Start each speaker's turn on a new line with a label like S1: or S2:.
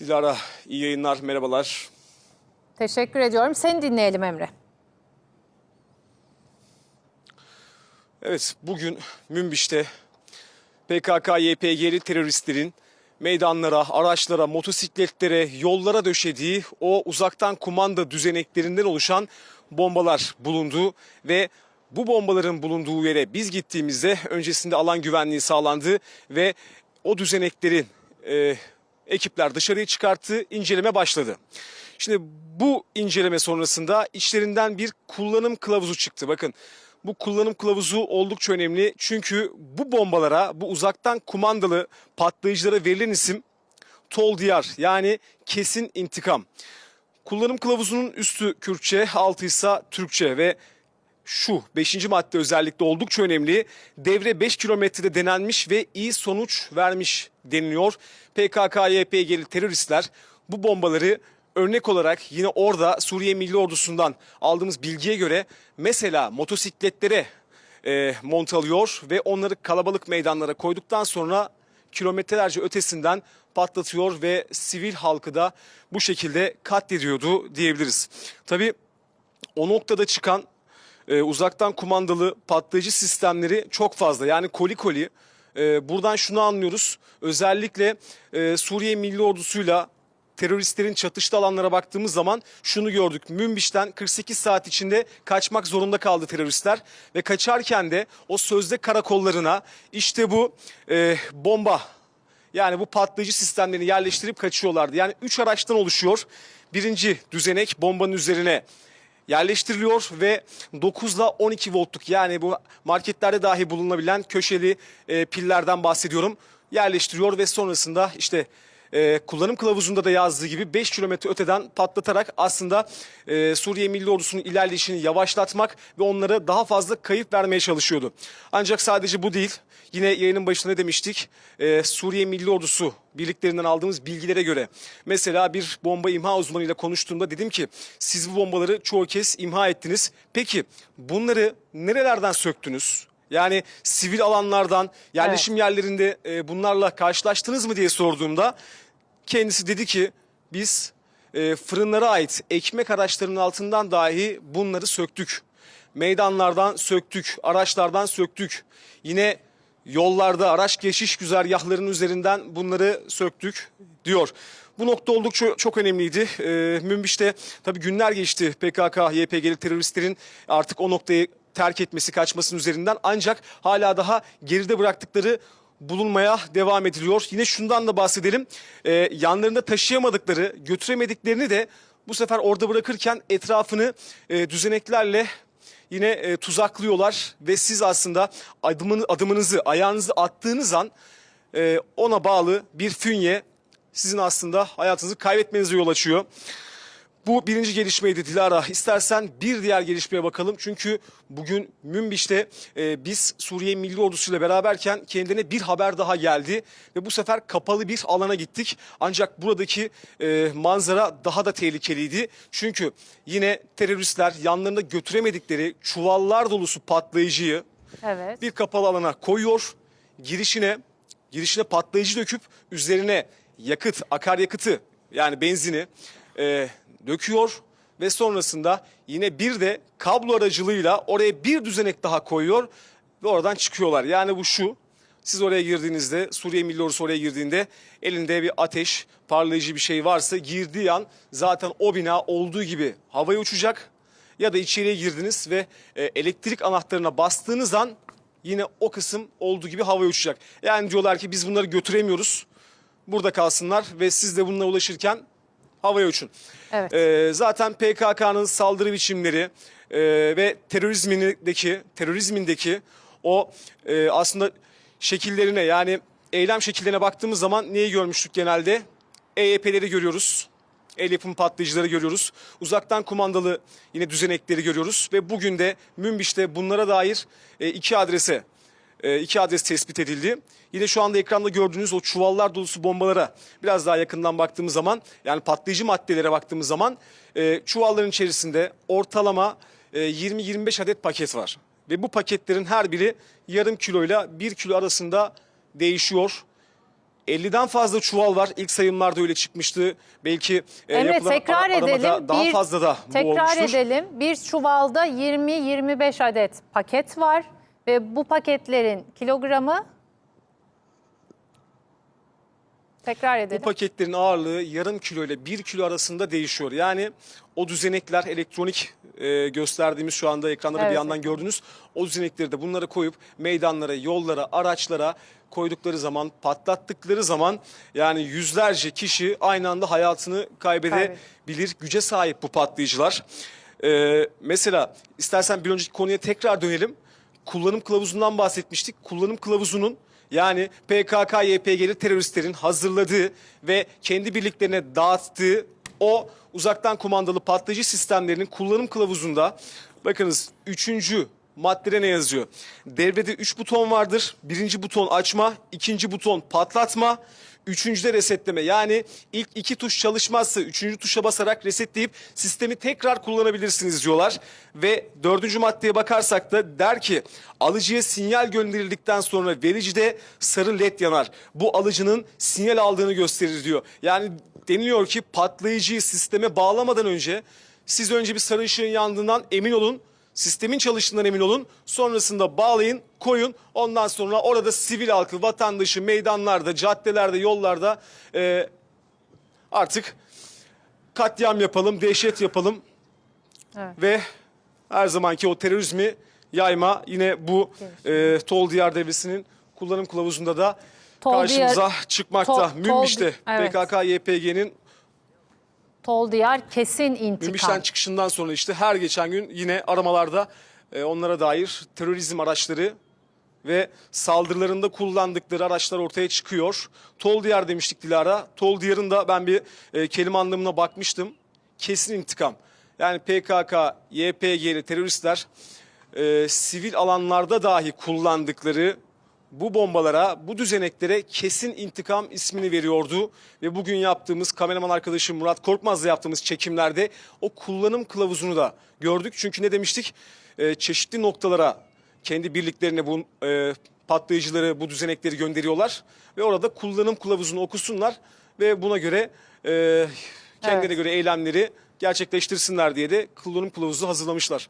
S1: Dilara iyi yayınlar, merhabalar.
S2: Teşekkür ediyorum. Seni dinleyelim Emre.
S1: Evet, bugün Münbiş'te PKK-YPG'li teröristlerin meydanlara, araçlara, motosikletlere, yollara döşediği o uzaktan kumanda düzeneklerinden oluşan bombalar bulundu ve bu bombaların bulunduğu yere biz gittiğimizde öncesinde alan güvenliği sağlandı ve o düzenekleri e, ekipler dışarıya çıkarttı, inceleme başladı. Şimdi bu inceleme sonrasında içlerinden bir kullanım kılavuzu çıktı. Bakın bu kullanım kılavuzu oldukça önemli. Çünkü bu bombalara, bu uzaktan kumandalı patlayıcılara verilen isim Tol Diyar yani kesin intikam. Kullanım kılavuzunun üstü Kürtçe, altı ise Türkçe ve şu 5. madde özellikle oldukça önemli. Devre 5 kilometrede denenmiş ve iyi sonuç vermiş deniliyor. PKK-YPG'li teröristler bu bombaları örnek olarak yine orada Suriye Milli Ordusu'ndan aldığımız bilgiye göre mesela motosikletlere e, mont alıyor ve onları kalabalık meydanlara koyduktan sonra kilometrelerce ötesinden patlatıyor ve sivil halkı da bu şekilde katlediyordu diyebiliriz. Tabii o noktada çıkan e, uzaktan kumandalı patlayıcı sistemleri çok fazla. Yani koli koli. E, buradan şunu anlıyoruz. Özellikle e, Suriye Milli Ordusu'yla teröristlerin çatıştığı alanlara baktığımız zaman şunu gördük. Münbiş'ten 48 saat içinde kaçmak zorunda kaldı teröristler. Ve kaçarken de o sözde karakollarına işte bu e, bomba yani bu patlayıcı sistemlerini yerleştirip kaçıyorlardı. Yani 3 araçtan oluşuyor. Birinci düzenek bombanın üzerine yerleştiriliyor ve 9 ile 12 voltluk yani bu marketlerde dahi bulunabilen köşeli e, pillerden bahsediyorum. Yerleştiriyor ve sonrasında işte e, kullanım kılavuzunda da yazdığı gibi 5 kilometre öteden patlatarak aslında e, Suriye Milli Ordusu'nun ilerleyişini yavaşlatmak ve onlara daha fazla kayıp vermeye çalışıyordu. Ancak sadece bu değil. Yine yayının başında ne demiştik? E, Suriye Milli Ordusu birliklerinden aldığımız bilgilere göre mesela bir bomba imha uzmanıyla konuştuğumda dedim ki siz bu bombaları çoğu kez imha ettiniz. Peki bunları nerelerden söktünüz? Yani sivil alanlardan, yerleşim yerlerinde e, bunlarla karşılaştınız mı diye sorduğumda kendisi dedi ki biz e, fırınlara ait ekmek araçlarının altından dahi bunları söktük. Meydanlardan söktük, araçlardan söktük. Yine yollarda araç geçiş güzergahlarının üzerinden bunları söktük diyor. Bu nokta oldukça çok önemliydi. Ee, Münbiş'te tabii günler geçti PKK, YPG'li teröristlerin artık o noktayı terk etmesi, kaçmasının üzerinden ancak hala daha geride bıraktıkları bulunmaya devam ediliyor. Yine şundan da bahsedelim. Ee, yanlarında taşıyamadıkları, götüremediklerini de bu sefer orada bırakırken etrafını e, düzeneklerle yine e, tuzaklıyorlar ve siz aslında adımını, adımınızı, ayağınızı attığınız an e, ona bağlı bir fünye sizin aslında hayatınızı kaybetmenize yol açıyor. Bu birinci gelişmeydi Dilara. İstersen bir diğer gelişmeye bakalım. Çünkü bugün Münbiş'te e, biz Suriye Milli Ordusu ile beraberken kendine bir haber daha geldi. Ve bu sefer kapalı bir alana gittik. Ancak buradaki e, manzara daha da tehlikeliydi. Çünkü yine teröristler yanlarında götüremedikleri çuvallar dolusu patlayıcıyı
S2: Evet.
S1: bir kapalı alana koyuyor. Girişine girişine patlayıcı döküp üzerine yakıt, akaryakıtı yani benzini e, döküyor ve sonrasında yine bir de kablo aracılığıyla oraya bir düzenek daha koyuyor ve oradan çıkıyorlar. Yani bu şu. Siz oraya girdiğinizde Suriye Milli Ordusu oraya girdiğinde elinde bir ateş parlayıcı bir şey varsa girdiği an zaten o bina olduğu gibi havaya uçacak ya da içeriye girdiniz ve e, elektrik anahtarına bastığınız an yine o kısım olduğu gibi havaya uçacak. Yani diyorlar ki biz bunları götüremiyoruz. Burada kalsınlar ve siz de bununla ulaşırken havaya uçun.
S2: Evet.
S1: E, zaten PKK'nın saldırı biçimleri e, ve terörizmindeki terörizmindeki o e, aslında şekillerine yani eylem şekillerine baktığımız zaman neyi görmüştük genelde? EYP'leri görüyoruz. El yapımı patlayıcıları görüyoruz. Uzaktan kumandalı yine düzenekleri görüyoruz. Ve bugün de Münbiş'te bunlara dair e, iki adrese iki adres tespit edildi. Yine şu anda ekranda gördüğünüz o çuvallar dolusu bombalara biraz daha yakından baktığımız zaman yani patlayıcı maddelere baktığımız zaman e, çuvalların içerisinde ortalama e, 20-25 adet paket var. Ve bu paketlerin her biri yarım kiloyla bir kilo arasında değişiyor. 50'den fazla çuval var. İlk sayımlarda öyle çıkmıştı. Belki e,
S2: Emre
S1: yapılan
S2: tekrar
S1: ara- aramada
S2: edelim.
S1: daha
S2: Bir-
S1: fazla da bu
S2: Tekrar
S1: olmuştur.
S2: edelim. Bir çuvalda 20-25 adet paket var ve bu paketlerin kilogramı Tekrar
S1: Bu
S2: edelim.
S1: paketlerin ağırlığı yarım kilo ile bir kilo arasında değişiyor. Yani o düzenekler elektronik e, gösterdiğimiz şu anda ekranda da bir
S2: Evet,
S1: yandan gördünüz. O düzenekleri de bunları koyup meydanlara, yollara, araçlara koydukları zaman, patlattıkları zaman yani yüzlerce kişi aynı anda hayatını kaybedebilir güce sahip bu patlayıcılar. E, mesela istersen bir önceki konuya tekrar dönelim. Kullanım kılavuzundan bahsetmiştik. Kullanım kılavuzunun yani PKK, YPG'li teröristlerin hazırladığı ve kendi birliklerine dağıttığı o uzaktan kumandalı patlayıcı sistemlerinin kullanım kılavuzunda bakınız üçüncü maddede ne yazıyor? Devrede 3 buton vardır. Birinci buton açma, ikinci buton patlatma, üçüncüde resetleme. Yani ilk iki tuş çalışmazsa üçüncü tuşa basarak resetleyip sistemi tekrar kullanabilirsiniz diyorlar. Ve dördüncü maddeye bakarsak da der ki alıcıya sinyal gönderildikten sonra vericide sarı led yanar. Bu alıcının sinyal aldığını gösterir diyor. Yani deniliyor ki patlayıcıyı sisteme bağlamadan önce siz önce bir sarı ışığın yandığından emin olun. Sistemin çalıştığından emin olun. Sonrasında bağlayın, koyun. Ondan sonra orada sivil halkı, vatandaşı meydanlarda, caddelerde, yollarda e, artık katliam yapalım, dehşet yapalım.
S2: Evet.
S1: Ve her zamanki o terörizmi yayma yine bu e, Tol Diyar Devlesi'nin kullanım kılavuzunda da
S2: Tol
S1: karşımıza
S2: Diyar-
S1: çıkmakta.
S2: Tol-
S1: Münbiş'te
S2: evet.
S1: PKK, YPG'nin
S2: Tol Diyar kesin intikam.
S1: Münbiş'ten çıkışından sonra işte her geçen gün yine aramalarda e, onlara dair terörizm araçları ve saldırılarında kullandıkları araçlar ortaya çıkıyor. Tol Diyar demiştik Dilara. Tol Diyar'ın da ben bir e, kelime anlamına bakmıştım. Kesin intikam. Yani PKK, YPG'li teröristler e, sivil alanlarda dahi kullandıkları bu bombalara, bu düzeneklere kesin intikam ismini veriyordu. Ve bugün yaptığımız kameraman arkadaşım Murat Korkmaz'la yaptığımız çekimlerde o kullanım kılavuzunu da gördük. Çünkü ne demiştik? Ee, çeşitli noktalara kendi birliklerine bu e, patlayıcıları, bu düzenekleri gönderiyorlar. Ve orada kullanım kılavuzunu okusunlar ve buna göre e, kendilerine
S2: Evet.
S1: göre eylemleri gerçekleştirsinler diye de kullanım kılavuzu hazırlamışlar.